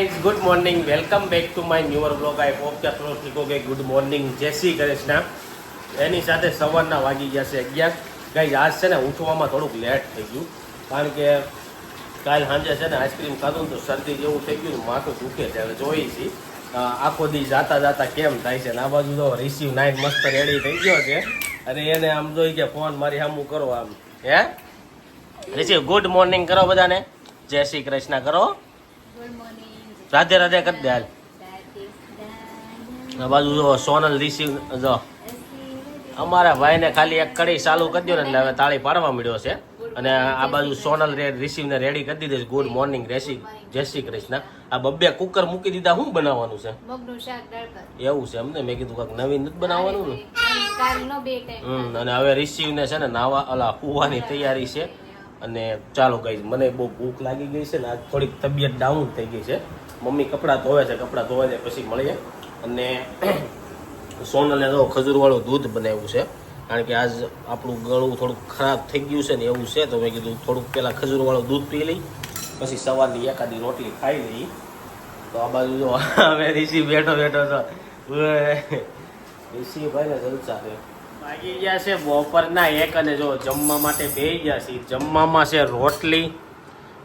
Guys, good morning. Welcome back to my newer blog. I hope કે થોડો ઠીકો કે good morning. જય શ્રી કૃષ્ણ. એની સાથે સવારના વાગી ગયા છે અગિયાર. ગાઈઝ, આજ છે ને ઉઠવામાં થોડુંક લેટ થઈ ગયું. કારણ કે કાલ સાંજે છે ને આઈસ્ક્રીમ ખાધું તો શરદી જેવું થઈ ગયું માથું દુખે છે. હવે જોઈ છીએ. આખો દી જાતા જાતા કેમ થાય છે ને આ બાજુ તો રિસીવ નાઇન મસ્ત રેડી થઈ ગયો છે. અને એને આમ જોઈ કે ફોન મારી સામું કરો આમ. હે? રિસીવ ગુડ મોર્નિંગ કરો બધાને. જય શ્રી કૃષ્ણ કરો. Good મોર્નિંગ રાધે રાધે કરી દે હાલ. આ બાજુ જો સોનલ રિસીવ જો. અમારા ભાઈને ખાલી એક કડી ચાલુ કરી દો ને એટલે હવે તાળી પાડવા મળ્યો છે. અને આ બાજુ સોનલ રે રિસીવને રેડી કરી દીધી ગુડ મોર્નિંગ રેસી જય શ્રી કૃષ્ણ. આ બબ્બે કુકર મૂકી દીધા શું બનાવવાનું છે? એવું છે એમને મેં કીધું કાંક નવીન નથી બનાવવાનું ને? હમ અને હવે રિસીવને છે ને નાવા ઓલા કુવાની તૈયારી છે. અને ચાલો ગઈ મને બહુ ભૂખ લાગી ગઈ છે ને, આજ થોડીક તબિયત ડાઉન થઈ ગઈ છે. મમ્મી કપડાં ધોવે છે, કપડાં ધોવે છે પછી મળીએ. અને સોનલને તો ખજૂરવાળું દૂધ બનાવ્યું છે. કારણ કે આજ આપણું ગળું થોડુંક ખરાબ થઈ ગયું છે ને એવું છે, તો મેં કીધું થોડુંક પહેલાં ખજૂરવાળું દૂધ પી લઈ, પછી સવારની એકાદી રોટલી ખાઈ લઈ. તો આ બાજુ જો હવે ઋષિ બેઠો બેઠો તો ઋષિ ભાઈ ને જલસા છે. વાગી ગયા છે બપોરના એક અને જો જમવા માટે બે ગયા છે. જમવામાં છે રોટલી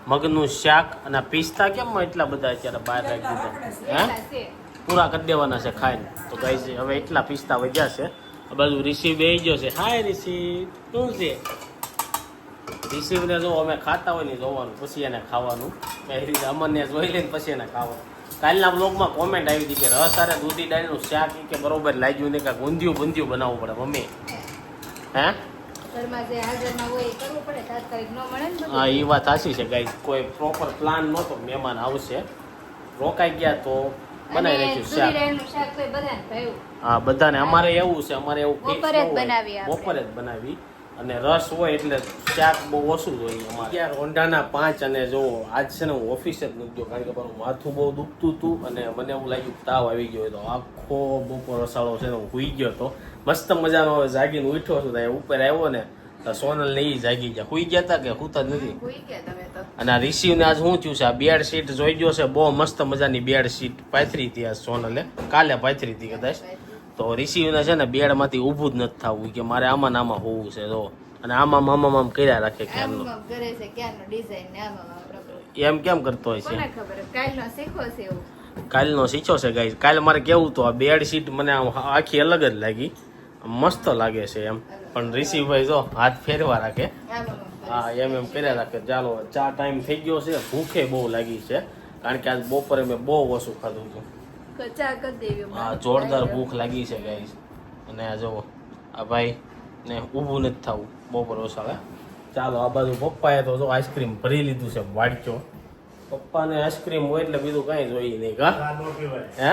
મગનું શાક અને પિસ્તા. કેમ એટલા બધા અત્યારે બહાર રાખી દીધા? હે? પૂરા કરી દેવાના છે ખાઈને. તો ગાઈ હવે એટલા પિસ્તા વધ્યા છે. આ બાજુ રિસીવ બે ગયો છે. હાય રિસીવ શું છે? રિસીવને જો અમે ખાતા હોય ને જોવાનું પછી એને ખાવાનું. એ રીતે અમને જોઈ લઈને પછી એને ખાવાનું. કાલના બ્લોગમાં કોમેન્ટ આવી હતી કે રસ અરે દૂધી દાળનું શાક કે બરોબર લાગ્યું ને કાંઈક ઊંધિયું બુંધિયું બનાવવું પડે મમ્મી. હે. હા એ વાત સાચી છે ગાઈ કોઈ પ્રોપર પ્લાન નહોતો મહેમાન આવશે. રોકાઈ ગયા તો બનાવી અને નાખ્યું શાક. હા બધાને. અમારે એવું છે અમારે એવું બપોરે જ બનાવી બપોરે જ બનાવી. અને રસ હોય એટલે શાક બહુ ઓછું જોઈએ અમારે. યાર રોંઢાના પાંચ અને જો આજ છે ને હું ઓફિસે જ નથી ગયો કારણ કે મારું માથું બહુ દુખતું હતું અને મને એવું લાગ્યું તાવ આવી ગયો તો આખો બપોર રસાળો છે ને હું હુઈ ગયો હતો. મસ્ત મજાનો હવે જાગીને ઉઠ્યો છું ત્યાં ઉપર આવ્યો ને તો સોનલ ને એ જાગી ગયા. હુઈ ગયા હતા કે હુતા જ નથી? અને આ રિસીવને આજ શું થયું છે? આ બેડ શીટ જોઈ ગયો છે? બહુ મસ્ત મજાની બેડ શીટ પાથરી હતી આ સોનલે. કાલે પાથરી હતી કદાચ. તો રિસીવને છે ને બેડમાંથી ઊભું જ નથી થવું કે મારે આમાં આમાં હોવું છે તો અને આમાં આમાં આમ કર્યા રાખે ક્યારનો કરે છે ક્યારનો ડિઝાઇન ને આમ આમ આમ રગડો. એમ કેમ કરતો હોય છે? ખબર? કાલનો શીખો છે એવું. કાલનો શીખ્યો છે ગાઈ કાલે મારે કેવું તો આ બેડ શીટ મને આખી અલગ જ લાગી. મસ્ત લાગે છે એમ. પણ રિસીવભાઈ જો હાથ ફેરવા રાખે. હા એમ એમ કર્યા રાખે. ચાલો ચા ટાઈમ થઈ ગયો છે. ભૂખે બહુ લાગી છે. કારણ કે આજ બપોરે મેં બહુ ઓછું ખાધું હતું. હા જોરદાર ભૂખ લાગી છે ગાઈસ અને આ જુઓ આ ભાઈ ને ઊભું નથી થવું. બપોર ઓછાવે ચાલો આ બાજુ પપ્પાએ તો જો આઈસ્ક્રીમ ભરી લીધું છે વાડક્યો. પપ્પાને આઈસ્ક્રીમ હોય એટલે બીજું કાંઈ જોઈએ નહીં કા? હે?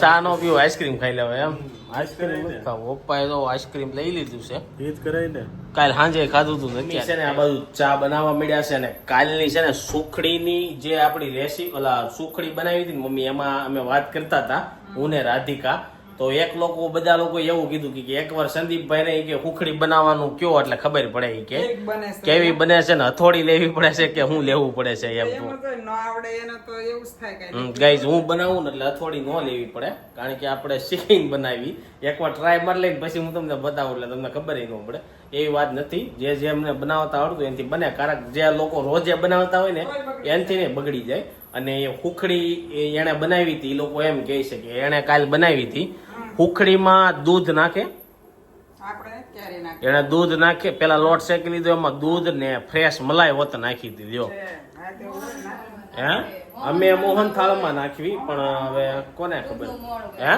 ચા નો પીવો આઈસ્ક્રીમ ખાઈ લેવાય એમ? આઈસ્ક્રીમ નથી ખાવું. પપ્પાએ તો આઈસ્ક્રીમ લઈ લીધું છે. ઈદ કરાય ને. કાલ સાંજે ખાધું હતું નથી છે ને આ બાજુ ચા બનાવવા મળ્યા છે ને કાલની છે ને સુખડીની જે આપણી રેસી ઓલા સુખડી બનાવી હતી ને મમ્મી એમાં અમે વાત કરતા હતા હું ને રાધિકા. તો એક લોકો બધા લોકો એવું કીધું કે એકવાર સંદીપભાઈ ને કે હુખડી બનાવવાનું કયો એટલે ખબર પડે કે. કેવી બને છે ને હથોડી લેવી પડે છે કે હું લેવું પડે છે એમ તો. ગાઈઝ હું બનાવું ને એટલે હથોડી ન લેવી પડે કારણ કે આપણે શીખીને બનાવી. એકવાર ટ્રાય મારી લઈને પછી હું તમને બતાવું એટલે તમને ખબર ન પડે. એવી વાત નથી. જે જે અમને બનાવતા આવડતું એનાથી બને. કારણ કે જે લોકો રોજે બનાવતા હોય ને એનાથી ને બગડી જાય. અને એ હુખડી એ એણે બનાવી હતી એ લોકો એમ કહે છે કે એણે કાલ બનાવી હતી. હુખડીમાં દૂધ નાખે? એને એણે દૂધ નાખે પેલા લોટ શેકી લીધો એમાં દૂધ ને ફ્રેશ મલાઈ વત નાખી લ્યો હા? અમે મોહન થાળમાં નાખવી પણ હવે કોને ખબર? હે?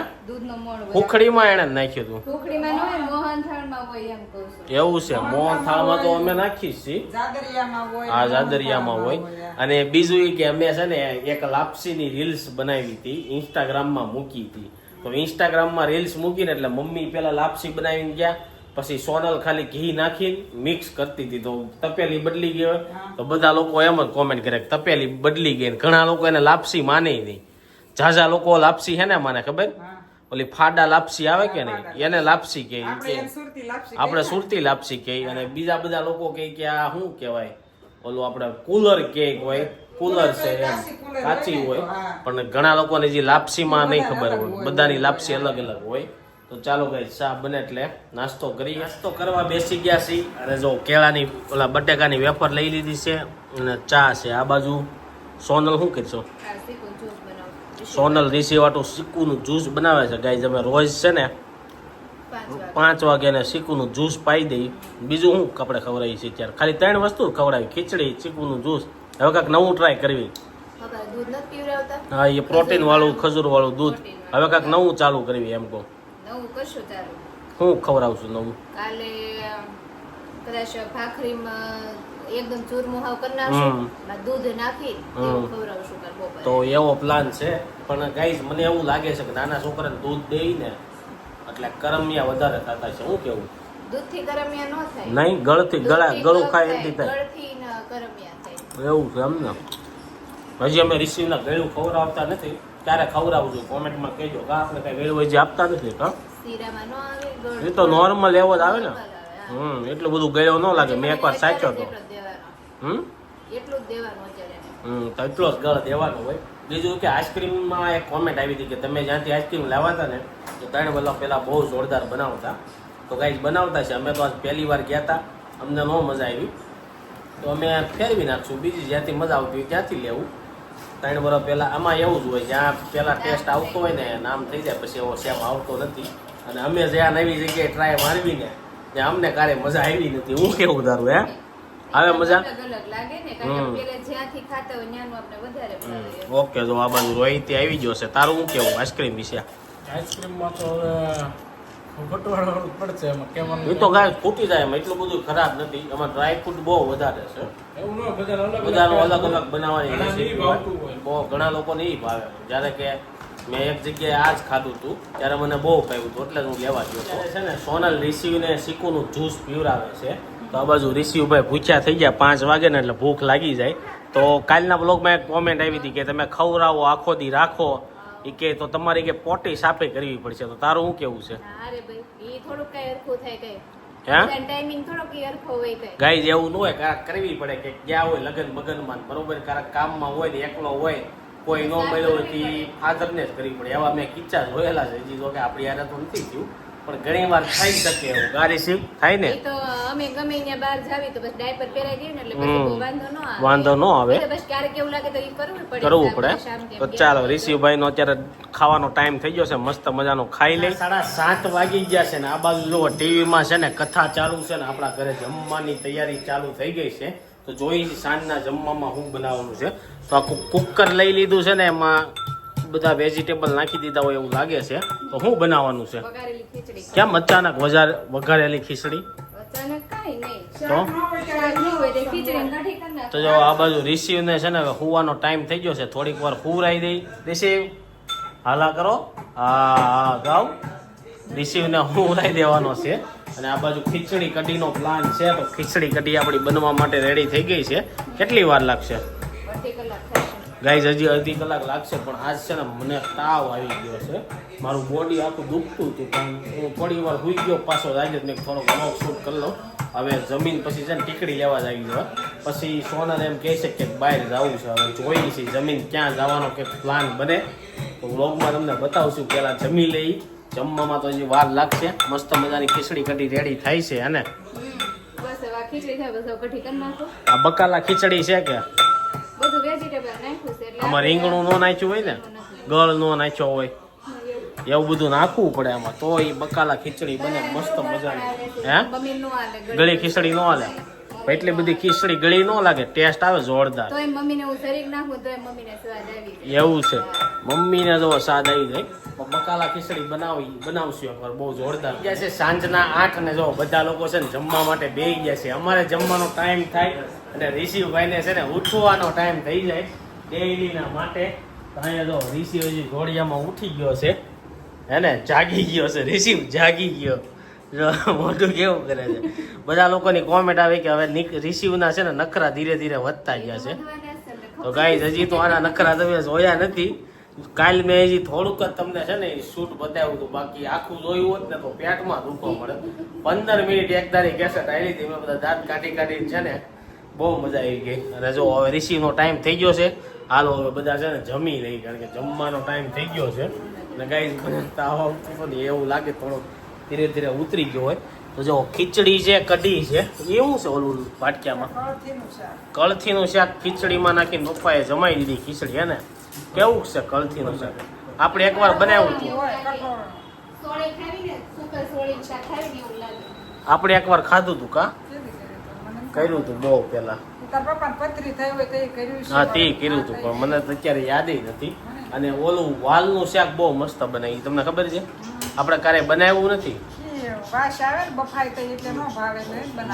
હુખડીમાં એણે નાખ્યું હતું. ટુકડીમાં ન મોહન થાળમાં હોય એમ કહું છું. એવું છે મોહન થાળમાં તો અમે નાખી જ છીએ. જાદરિયામાં હોય આ જાદરિયામાં હોય. અને બીજું એ કે અમે છે ને એક લાપસીની રીલ્સ બનાવી હતી ઇન્સ્ટાગ્રામમાં મૂકી હતી. તો ઇન્સ્ટાગ્રામમાં રીલ્સ મૂકીને એટલે મમ્મી પેલા લાપસી બનાવીને ગયા પછી સોનલ ખાલી ઘી નાખી મિક્સ કરતી હતી. તો તપેલી બદલી ગઈ હોય. તો બધા લોકો એમ જ કોમેન્ટ કરે કે તપેલી બદલી ગઈ ઘણા લોકો એને લાપસી માને નહીં. ઝાઝા લોકો લાપસી હે ને માને ખબર? ઓલી ફાડા લાપસી આવે કે નહીં? એને લાપસી. કે આપણે સુરતી લાપસી કહે. અને બીજા બધા લોકો કહે કે આ શું કહેવાય? ઓલું આપણે કુલર કેક હોય. કુલર છે એમ. કાચી હોય. પણ ઘણા લોકોને જે લાપસીમાં નહીં ખબર હોય. બધાની લાપસી અલગ અલગ હોય. તો ચાલો ગાઈ ચા બને એટલે નાસ્તો કરી નાસ્તો કરવા બેસી ગયા છીએ. અને જો કેળાની ઓલા બટેકાની વેફર લઈ લીધી છે અને ચા છે. આ બાજુ સોનલ શું કરશો? સોનલ રીસી વાટું સિક્કુનું જ્યુસ બનાવે છે. ગાય તમે રોજ છે ને પાંચ વાગે પાંચ વાગ્યાને સિક્કુનું જ્યુસ પાઈ દઈ. બીજું શું કપડે ખવડાવી છે ત્યારે ખાલી ત્રણ વસ્તુ ખવડાવી. ખીચડી સિક્કુનું જ્યુસ હવે કાંઈક નવું ટ્રાય કરવી. હા એ પ્રોટીન વાળું ખજૂર વાળું. દૂધ હવે કાંઈક નવું ચાલુ કરવી એમ કહું. નવું કરશું તારું? હું ખવડાવશું નવું. કાલે કદાચ ભાખરીમાં એકદમ ચૂરમું હાવ કરી નાખશું દૂધ નાખી. ખવડાવશું કાલ બપોરે. તો એવો પ્લાન છે પણ ગાઈઝ મને એવું લાગે છે કે નાના છોકરાને દૂધ દઈ ને એટલે કરમિયા વધારે થતા છે. હું કેવું? દૂધથી કરમિયા ન થાય. નહીં ગળથી ગળા ગળું ખાય થાય, થાય ગળથી કરમિયા થાય. એવું છે એમ ને હજી અમે રિસીવના ગળું ખવડાવતા નથી. ક્યારે ખવડાવજો કોમેન્ટમાં કહેજો કે આપણે કાંઈ જે આપતા નથી કા? એ તો નોર્મલ એવો જ આવે ને. હમ એટલું બધું ગયો ન લાગે. મેં એકવાર સાચ્યો હતો. હમ. હમ તો એટલો જ ગળ દેવાનો હોય. બીજું કે આઈસ્ક્રીમમાં એક કોમેન્ટ આવી હતી કે તમે જ્યાંથી આઈસ્ક્રીમ લાવતા ને તો ત્રણ વલ્લા પહેલાં બહુ જોરદાર બનાવતા. તો કાંઈ બનાવતા છે. અમે તો આજ પહેલી વાર ગયા હતા અમને ન મજા આવી. તો અમે ફેરવી નાખશું. બીજી જ્યાંથી મજા આવતી હોય ત્યાંથી લેવું. ત્રણ વર્ષ પહેલા આમાં એવું જ હોય જ્યાં પહેલા ટેસ્ટ આવતો હોય ને નામ થઈ જાય પછી એવો સેમ આવતો નથી. અને અમે જ્યાં નવી જગ્યાએ ટ્રાય મારવી ને ત્યાં અમને કારે મજા આવી નથી. હું કેવું તારું હે? આવે મજા? અલગ અલગ લાગે ને કારણ હમ. કે પેલે જ્યાંથી ખાતા હોય ત્યાંનું આપણે વધારે ભાવે. ઓકે જો આ બાજુ રોહિત આવી ગયો છે. તારું શું કેવું? આઈસ્ક્રીમ વિશે? આઈસ્ક્રીમમાં તો હવે એ તો ગાય ફૂટી જાય એમ. એટલું બધું ખરાબ નથી. એમાં ડ્રાયફ્રૂટ બહુ વધારે છે. એવું ન હોય, બધાને અલગ અલગ અલગ બનાવવાની. બહુ ઘણા લોકોને એ ભાવે. જ્યારે કે મેં એક જગ્યાએ આ જ ખાધું હતું ત્યારે મને બહુ ભાવ્યું હતું એટલે જ હું લેવા ગયો છે ને સોનલ રિસીવને શીકુનું જ્યુસ પીવરાવે છે. તો આ બાજુ રિસીવભાઈ ભૂખ્યા થઈ ગયા પાંચ વાગે ને એટલે ભૂખ લાગી જાય. તો કાલના બ્લોગમાં એક કોમેન્ટ આવી હતી કે તમે ખવડાવો આખો દી રાખો. એ કે તો તમારી કે પોટી સાપે કરવી પડશે. તો તારું શું કેવું છે? હા ભાઈ ઈ થોડુંક કઈ હરખું થાય કઈ. હે? ટાઈમિંગ થોડોક ઈ હરખો હોય કઈ. ગાઈ જેવું ન હોય કારક કરવી પડે કે ગયા હોય લગન મગનમાં બરોબર? કારક કામમાં હોય ને એકલો હોય કોઈ ન મળ્યો હોય ફાધરને જ કરવી પડે. એવા મેં કિચ્ચા જોયેલા છે. હજી જો કે આપણી યાર તો નથી થયું. પણ ઘણી વાર થઈ શકે એવું. ગાડી સીપ થાય ને? તો અમે ગમે ત્યાં બહાર જાવી તો બસ ડાયપર પહેરાઈ દઈએ ને એટલે હમ. પછી વાંધો ન આવે. વાંધો ન આવે. બસ ક્યારેક એવું લાગે તો એ કરવું પડે કરવું પડે. તો ચાલો ઋષિભાઈ નો અત્યારે ખાવાનો ટાઈમ થઈ ગયો છે મસ્ત મજાનો ખાઈ લઈ સાડા સાત વાગી ગયા છે ને આ બાજુ જો ટીવીમાં છે ને કથા ચાલુ છે ને આપણા ઘરે જમવાની તૈયારી ચાલુ થઈ ગઈ છે. તો જોઈ સાંજના જમવામાં શું બનાવવાનું છે. તો આ કુકર લઈ લીધું છે ને એમાં બધા વેજીટેબલ નાખી દીધા હોય એવું લાગે છે. તો શું બનાવવાનું છે? કેમ અચાનક વજાર વઘારેલી ખીચડી? તો? જો આ બાજુ રિસીવને છે ને હવે હુવાનો ટાઈમ થઈ ગયો છે. થોડીક વાર હુવરાઈ દઈ. રિસીવ હાલા કરો. હા હા ગાવ. રિસીવને હુવરાઈ દેવાનો છે. અને આ બાજુ ખીચડી કઢીનો પ્લાન છે. તો ખીચડી કઢી આપણી બનવા માટે રેડી થઈ ગઈ છે. કેટલી વાર લાગશે? ગાઈઝ હજી અડધી કલાક લાગશે પણ આજ છે ને મને તાવ આવી ગયો છે. મારું બોડી આખું દુખતું હતું પણ હું થોડી વાર હુઈ ગયો પાછો આજે જ મેં થોડો વ્લોગ શૂટ કરી લઉં. હવે જમીન પછી છે ને ટીકડી લેવા જ આવી ગયો. પછી સોનલ એમ કહે છે કે બહાર જવું છે હવે જોઈએ છે જમીન ક્યાં જવાનો કે પ્લાન બને. તો વ્લોગમાં તમને બતાવશું પહેલાં જમી લઈ. જમવામાં તો હજી વાર લાગશે. મસ્ત મજાની ખીચડી કઢી રેડી થાય છે અને આ બકાલા ખીચડી છે કે? બધું વેજીટેબલ નાખ્યું છે એટલે આમાં રીંગણું નો નાખ્યું હોય ને ગળ નો નાખ્યો હોય. એવું બધું નાખવું પડે આમાં. તો એ બકાલા ખીચડી બને મસ્ત મજાની. હે? ગળી ખીચડી ન હાલે. એટલી બધી ખીચડી ગળી ન લાગે ટેસ્ટ આવે જોરદાર. એવું છે. મમ્મીને જો સ્વાદ આવી જાય. બકાલા ખીચડી બનાવી, બનાવશું એકવાર બહુ જોરદાર. ગયા છે સાંજના આઠ ને જો બધા લોકો છે ને જમવા માટે બેસી ગયા છે. અમારે જમવાનો ટાઈમ થાય અને ઋષિભાઈને છે ને ઉઠવાનો ટાઈમ થઈ જાય ડેઈલીના માટે. અહીંયા જો ઋષિ હજી ઘોડિયામાં ઉઠી ગયો છે. હે ને? જાગી ગયો છે. ઋષિ જાગી ગયો. મોઢું કેવું કરે છે? બધા લોકોની કોમેન્ટ આવી કે હવે નિક- છે ને નખરા ધીરે ધીરે વધતા ગયા છે. તો ગાઈ હજી તો આના નખરા તમે જોયા નથી. કાલ મેં હજી થોડુંક જ તમને છે ને શૂટ બતાવ્યું હતું. બાકી આખું જોયું હોત ને તો પેટમાં દુખો મળે. પંદર મિનિટ એક તારી કેસેટ આવી હતી મેં બધા દાંત કાઢી કાઢીને છે ને બહુ મજા આવી ગઈ. અને જો હવે રિસીવનો ટાઈમ થઈ ગયો છે. હાલો હવે બધા છે ને જમી રહી કારણ કે જમવાનો ટાઈમ થઈ ગયો છે. અને ગાઈ તાવ આવતો ને એવું લાગે થોડો ધીરે ધીરે ઉતરી ગયો હોય. તો જો ખીચડી છે કઢી છે. એવું છે ઓલું વાટક્યામાં? કળથીનું કળથીનું શાક ખીચડીમાં નાખીને પપ્પાએ જમાઈ દીધી ખીચડી હે ને? કેવું છે કળથીનું શાક? આપણે એકવાર બનાવ્યું હતું. આપણે એકવાર ખાધું હતું કા? કર્યું હતું બહુ છે. હા, તે કર્યું હતું, પણ મને અત્યારે યાદ નથી. અને ઓલું વાલનું શાક બહુ મસ્ત બનાવી તમને ખબર છે? આપણે ક્યારે બનાવ્યું નથી.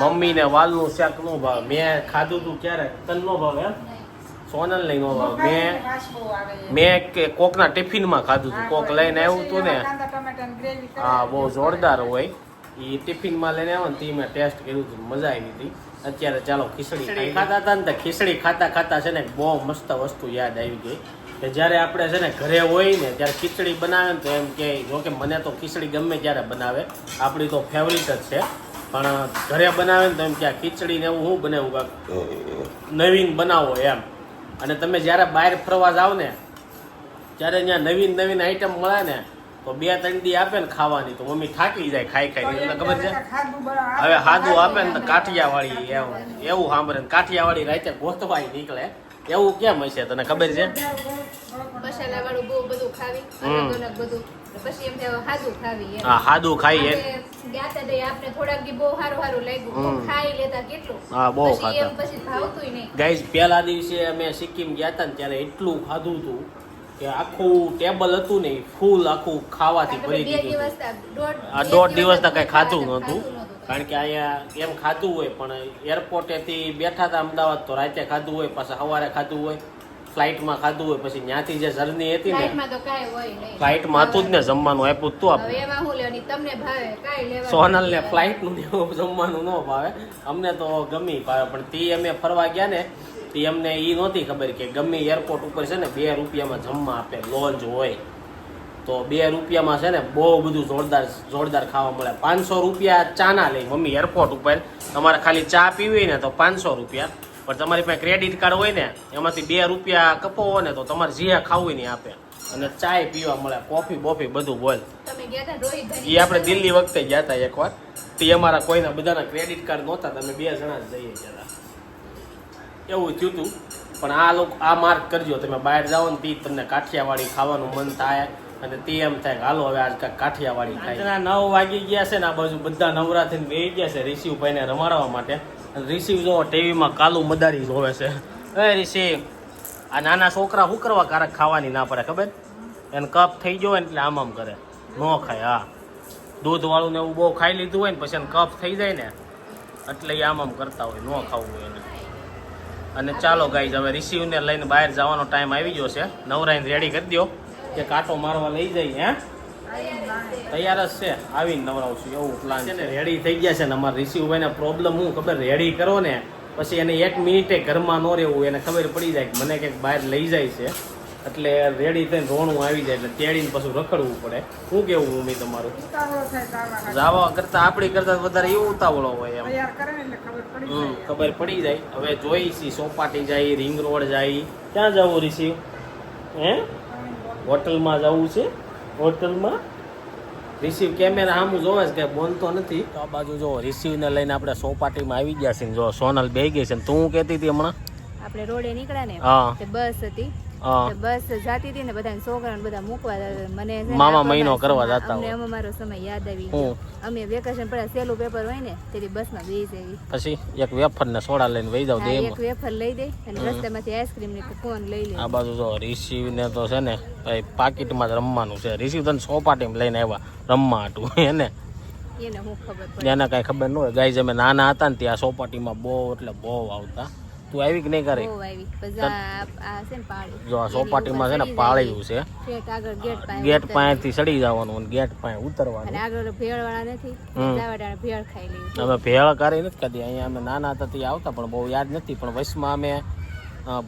મમ્મી ને ન વાલનું શાક નો ભાવે. મેં ખાધું હતું ક્યારે તન નો ભાવે એમ? સોનલ લઈ નો ભાવે બફાઈ મેં આવે. મેં કે કોકના ટિફિનમાં ખાધું હતું કોક લઈને આવ્યું હતું ને. હા બહુ જોરદાર હોય. એ ટિફિનમાં લઈને આવ્યો ને તે મેં ટેસ્ટ કર્યું હતું મજા આવી હતી. અત્યારે ચાલો ખીચડી ખાતા હતા ને તો ખીચડી ખાતા ખાતા છે ને બહુ મસ્ત વસ્તુ યાદ આવી ગઈ. કે જ્યારે આપણે છે ને ઘરે હોય ને ત્યારે ખીચડી બનાવે ને તો એમ કે જો કે મને તો ખીચડી ગમે ત્યારે બનાવે. આપણી તો ફેવરિટ જ છે. પણ ઘરે બનાવે ને તો એમ કે આ ખીચડી ને એવું હું બનાવું? નવીન બનાવો એમ. અને તમે જ્યારે બહાર ફરવા જાઓ ને ત્યારે ત્યાં નવીન નવીન આઈટમ મળે ને તો બે ત્રણ દી આપે ને ખાવાની. તો મમ્મી થાકી જાય ખાઈ ખાઈ. તમને ખબર છે. હવે હાદું આપે ને કાઠિયાવાડી એવું એવું સાંભળે ને કાઠિયાવાડી રાતે ગોતવાય નીકળે. એવું કેમ હશે તને ખબર છે? મસાલા વાળું બહુ બધું ખાવી હમ. અલગ અલગ બધું. પછી એમ થાય સાદું ખાવી હા હાદું ખાઈએ આપણે ગયા તા થોડાક દી બહુ સારું સારું લાગ્યું. ખાઈ લેતા કેટલું? હા, બહુ ખાતા. પછી ભાવતુંય નહીં. ગાઈઝ પહેલા દિવસે અમે સિક્કિમ ગયા હતા ને ત્યારે એટલું ખાધું હતું કે આખું ટેબલ હતું ને ફૂલ આખું ખાવાથી ભરી ગયું દીધું આ દોઢ દિવસ તો કઈ ખાધું ખાધું નહોતું નહોતું. કારણ કે અહીંયા એમ ખાધું હોય પણ એરપોર્ટેથી બેઠા હતા અમદાવાદ તો રાતે ખાધું હોય પાછા સવારે ખાધું હોય. ફ્લાઇટમાં ખાધું હોય પછી ત્યાંથી જે જર્ની હતી ને ફ્લાઇટમાં હતું જ ને જમવાનું આપ્યું તું આપણે સોનલ ને ફ્લાઇટનું જમવાનું ન ભાવે. અમને તો ગમી ભાવે પણ તે અમે ફરવા ગયા ને તે અમને એ નહોતી ખબર કે ગમે એરપોર્ટ ઉપર છે ને બે રૂપિયામાં જમવા આપે લોન્જ હોય. તો બે રૂપિયામાં છે ને બહુ બધું જોરદાર જોરદાર ખાવા મળે. પાંચસો રૂપિયા ચાના લઈ મમ્મી એરપોર્ટ ઉપર. તમારે ખાલી ચા પીવી ને તો પાંચસો રૂપિયા. પણ તમારી પાસે ક્રેડિટ કાર્ડ હોય ને એમાંથી બે રૂપિયા કપાવો ને તો તમારે જે ખાવું નહીં એ આપે. અને ચાય પીવા મળે કોફી બોફી બધું બોલ. તમે ગયા તા રોહિત એ આપણે દિલ્હી વખતે ગયા હતા એકવાર. તે અમારા કોઈના બધાના ક્રેડિટ કાર્ડ નહોતા તમે બે જણા જ જઈએ ગયા હતા એવું થયું હતું પણ આ લોકો આ માર્ક કરજો તમે બહાર જાઓ ને તે તમને કાઠિયાવાડી ખાવાનું મન થાય. અને તે એમ થાય કે હાલો હવે આજ કાંઈક કાઠિયાવાડી ખાય નવ વાગી ગયા છે ને આ બાજુ બધા નવરાત્રી બે ગયા છે રિસીવભાઈને રમાડવા માટે. રિસીવ જો ટીવીમાં કાલું મદારી જોવે છે. એ રિસીવ આ નાના છોકરા શું કરવા કારક ખાવાની ના પડે, ખબર? એને કપ થઈ ગયો એટલે આમ આમ કરે. ન ખાય, હા. દૂધ વાળું ને એવું બહુ ખાઈ લીધું હોય ને પછી એને કફ થઈ જાય ને, એટલે એ આમ આમ કરતા હોય, ન ખાવું હોય એને. અને ચાલો ગાઈ હવે રિસીવને લઈને બહાર જવાનો ટાઈમ આવી ગયો છે. નવરાઈને રેડી કરી દો કે કાંટો મારવા લઈ જાય હે? તૈયાર જ છે. આવીને નવરાવશું એવું પ્લાન છે ને રેડી થઈ ગયા છે ને અમારા ઋષિભાઈને પ્રોબ્લેમ હું ખબર રેડી કરો ને. પછી એને એક મિનિટે ઘરમાં ન રહેવું એને ખબર પડી જાય કે મને કંઈક બહાર લઈ જાય છે. એટલે રેડી થઈને રોણું આવી જાય એટલે તેડીને પછી રખડવું પડે. શું કેવું મમ્મી તમારું? જાવા. કરતા આપણી કરતા વધારે એવું ઉતાવળો હોય એમ. તૈયાર કરે ને એટલે ખબર પડી હમ, ખબર પડી જાય. હવે જોઈ છી સોપાટી જાય રિંગ રોડ જાય. ક્યાં જવું રિસીવ હે? હોટલમાં જવું છે? હોટલમાં? રિસીવ કેમેરા આમ જોવે છે કે બોલતો નથી. તો આ બાજુ જો રિસીવને લઈને આપણે સોપાટીમાં આવી ગયા છીએ જો સોનલ બે ગઈ છે તું કહેતી હતી હમણાં? આપણે રોડે નીકળ્યા ને હા. બસ હતી. બસ જાતી હતી ને બધા છોકરાને બધા મૂકવા. મને મામા મહિનો કરવા જતા અમને હોય. મારો સમય યાદ આવી ગયો. અમે વેકેશન પડે સેલું પેપર હોય ને તેથી બસમાં બેસી પછી એક વેફર ને સોડા લઈને વહી જાવ એક વેફર લઈ દે અને રસ્તામાંથી આઈસ્ક્રીમની કોન લઈ લે. આ બાજુ જો રિસીવ ને તો છે ને ભાઈ પાકીટમાં જ રમવાનું છે. રિસીવ તને સોપાટી લઈને આવ્યા રમવા હતું એને એને હું ખબર એને કાંઈ ખબર ન હોય. ગાય અમે નાના હતા ને ત્યાં સોપાટીમાં બહુ એટલે બહુ આવતા. તું આવી કે નહીં કરે બહુ આવી. પછી આ આ છે ને પાળી. જો આ સોપાટીમાં છે ને પાળેલું છે. ગેટ. પાસેથી સડી જવાનું અને ગેટ પાસે અને ઉતરવાનું આગળ ભેળ વાળા નથી. ભેળ ખાઈ લેવી અમે ભેળ કરી નથી કદી અહીંયા અમે નાના હતા ત્યાં આવતા પણ બહુ યાદ નથી. પણ વસમાં અમે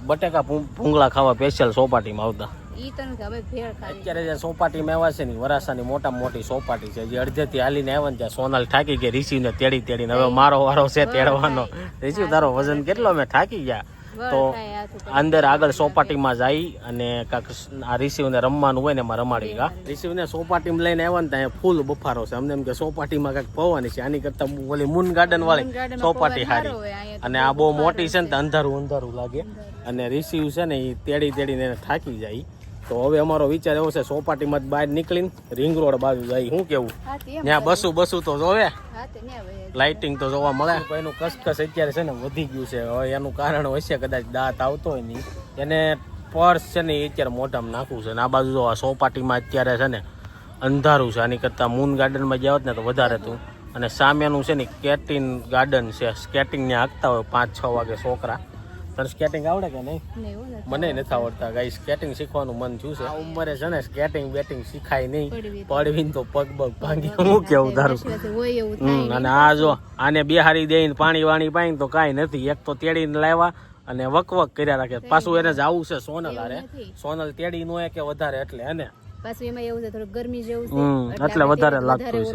બટેકા ભૂંગળા ખાવા સ્પેશિયલ સોપાટીમાં આવતા. ઈ તને હવે ભેળ ખાવી. અત્યારે જે સોપાટીમાં આવ્યા છે ને વરાસાની મોટા મોટી સોપાટી છે જે અડધેથી હાલીને આવ્યા ને ત્યાં સોનલ થાકી ગઈ ઋષિને તેડી તેડીને હવે મારો વારો છે તેડવાનો. ઋષિ તારો વજન કેટલો? મેં થાકી ગયા. તો. અંદર આગળ સોપાટીમાં જઈ અને કાંક આ રિસીવને રમવાનું હોય ને એમાં રમાડી ગયા રિસીવને સોપાટીમાં લઈને આવ્યા ને ત્યાં ફૂલ બફારો છે. અમને એમ કે સોપાટીમાં કાંઈક પવાની છે. આની કરતા ઓલી મૂન ગાર્ડન વાળી સોપાટી હારી. અને આ બહુ મોટી છે ને અંધારું અંધારું લાગે. અને રિસીવ છે ને એ તેડી તેડીને એને થાકી જાય. તો હવે અમારો વિચાર એવો છે સોપાટીમાં જ બહાર નીકળીને રિંગ રોડ બાજુ જાય. શું કેવું? ત્યાં બસું બસું તો જોવે. લાઇટિંગ તો જોવા. મળે. એનું કસકસ અત્યારે છે ને વધી ગયું છે. હવે એનું કારણ હશે કદાચ દાંત આવતો હોય નહીં. એને પર્સ છે ને એ અત્યારે મોઢામાં નાખવું છે. ને આ બાજુ જો આ સોપાટીમાં અત્યારે છે ને અંધારું છે. આની કરતાં મૂન ગાર્ડનમાં જાવ ને તો વધારે હતું. અને સામેનું છે ને કેટિન ગાર્ડન છે. સ્કેટિંગ ને હાંકતા હોય પાંચ છ વાગે છોકરા. તને સ્કેટિંગ આવડે કે નહીં. મને નથી આવડતા. ગાઈ સ્કેટિંગ શીખવાનું મન થયું છે. આ ઉંમરે છે ને સ્કેટિંગ બેટિંગ શીખાય નહીં. પડવી તો. પડવીને તો પગ પગ ભાંગી હું કેવું તારું અને આ જો આને બિહારી દઈને પાણી વાણી પાઈ તો કાંઈ નથી. એક તો તેડીને લાવ્યા અને વકવક કર્યા રાખે. પાછું એને જવું છે સોનલ હારે. સોનલ તેડી નો કે વધારે એટલે એને. પાછું એમાં એવું છે થોડું ગરમી જેવું હમ એટલે વધારે લાગતું છે.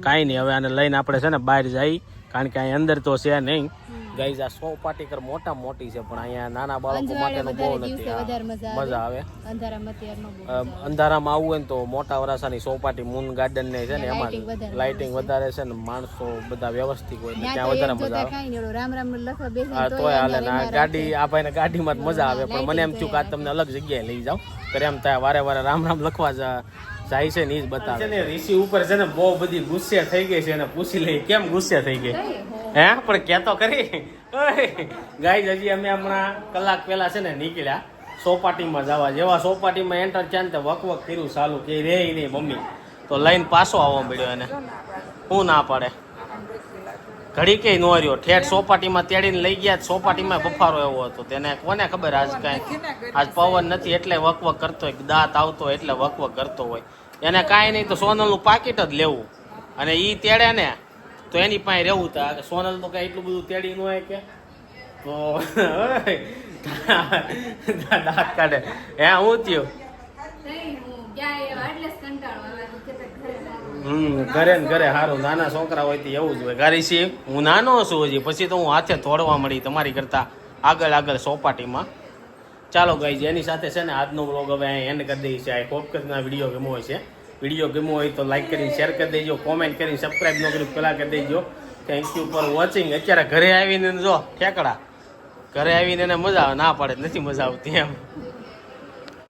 કાંઈ નહીં હવે આને લઈને આપણે છે ને બહાર જઈ કારણ કે અહીં અંદર તો છે નહીં. ગાઈઝ આ સો પાટીકર મોટા મોટી છે પણ અહીંયા નાના બાળકો માટે માટેનું બહુ નથી હા. મજા આવે. અંધારામાં આવવું હોય ને તો મોટા વરાસાની સોપાટી મૂન ગાર્ડન ને છે ને એમાં લાઇટિંગ વધારે છે ને માણસો બધા વ્યવસ્થિત હોય ત્યાં ત્યાં વધારે મજા આવે. ઓલું રામ રામ લખવા હા તોય તોય હાલે ને ગાડી આ ભાઈને ગાડીમાં જ મજા આવે પણ મને એમ થયું કે આ તમને અલગ જગ્યાએ લઈ જાઓ. ત્યારે એમ થાય વારે વારે રામ રામ લખવા જા- જાય છે ને એ જ બતાવે છે ને ઋષિ ઉપર છે ને બહુ બધી ગુસ્સે થઈ ગઈ છે અને પૂછી લઈ કેમ ગુસ્સે થઈ ગઈ? હે? પણ કેતો કરી ગાય હજી અમે હમણાં કલાક પહેલા છે ને નીકળ્યા સોપાટીમાં જવા. જેવા સોપાટીમાં એન્ટર થયા ને તે વક વક કર્યું ચાલુ કે રે નહીં મમ્મી. તો લઈને પાછો આવવા મળ્યો એને. હું ના પાડે. ઘડી કે નો રહ્યો. ઠેઠ સોપાટીમાં તેડીને લઈ ગયા, સોપાટીમાં બફારો એવો હતો. તેને કોને ખબર આજ કાંઈ? આજ પવન નથી એટલે વકવક કરતો હોય, દાંત આવતો હોય એટલે વકવક કરતો હોય. એને કાંઈ નહીં તો સોનલનું પાકીટ જ લેવું. અને એ તેડે ને, તો એની પાસે રહેવું તા સોનલ તો કાંઈ એટલું બધું તેડી ન હોય કે તો દાંત કાઢે. હે, હું થયું નહીં, હું ક્યાંય એવા એટલે જ કંટાળો આવે. કે તે ઘરે લાવો. હમ, ઘરે ને ઘરે સારું નાના છોકરા હોય તો એવું જ હોય. ઘરે સી હું નાનો છું હજી. પછી તો હું હાથે તોડવા મળી તમારી કરતા આગળ આગળ સોપાટીમાં. ચાલો ગાઈ એની સાથે છે ને આજનો બ્લોગ હવે એન્ડ કરી દઈએ છીએ. આ હોપ વીડિયો ગમો હોય છે. વીડિયો ગમ્યો હોય તો લાઈક કરીને શેર કરી દેજો કોમેન્ટ કરીને સબસ્ક્રાઈબ ન કર્યું પહેલાં કરી દેજો. થેન્ક યુ ફોર વોચિંગ અત્યારે ઘરે આવીને જો ઠેકડા. ઘરે આવીને એને મજા આવે. ના પડે, નથી મજા આવતી એમ.